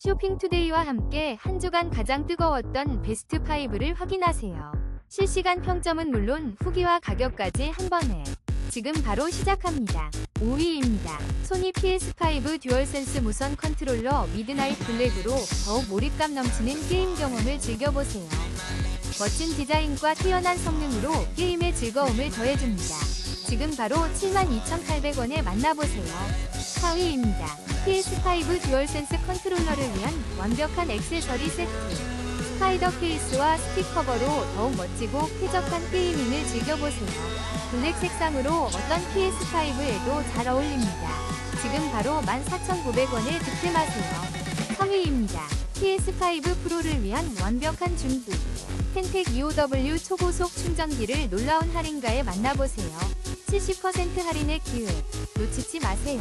쇼핑투데이와 함께 한 주간 가장 뜨거웠던 베스트 5를 확인하세요. 실시간 평점은 물론 후기와 가격까지 한 번에 지금 바로 시작합니다. 5위입니다. 소니 PS5 듀얼센스 무선 컨트롤러 미드나잇 블랙으로 더욱 몰입감 넘치는 게임 경험을 즐겨보세요. 멋진 디자인과 뛰어난 성능으로 게임의 즐거움을 더해줍니다. 지금 바로 72,800원에 만나보세요. 4위입니다. PS5 듀얼센스 컨트롤러를 위한 완벽한 액세서리 세트. 스파이더 케이스와 스틱 커버로 더욱 멋지고 쾌적한 게이밍을 즐겨보세요. 블랙 색상으로 어떤 PS5에도 잘 어울립니다. 지금 바로 14,900원에 득템하세요. 3위입니다. PS5 프로를 위한 완벽한 준비. 텐텍 EOW 초고속 충전기를 놀라운 할인가에 만나보세요. 70% 할인의 기회 놓치지 마세요.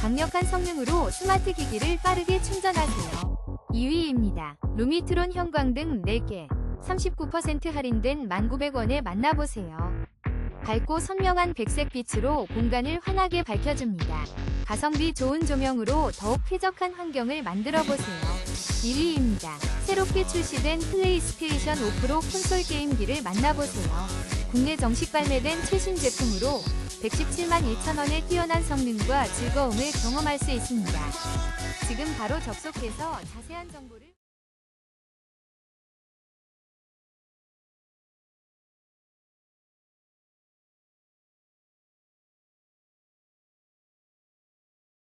강력한 성능으로 스마트 기기를 빠르게 충전하세요. 2위입니다. 루미트론 형광 등 4개 39% 할인된 1,900원에 만나보세요. 밝고 선명한 백색 빛으로 공간을 환하게 밝혀줍니다. 가성비 좋은 조명으로 더욱 쾌적한 환경을 만들어 보세요. 1위입니다. 새롭게 출시된 플레이스테이션 5 프로 콘솔 게임기를 만나보세요. 국내 정식 발매된 최신 제품으로 117만 1천원의 뛰어난 성능과 즐거움을 경험할 수 있습니다. 지금 바로 접속해서 자세한 정보를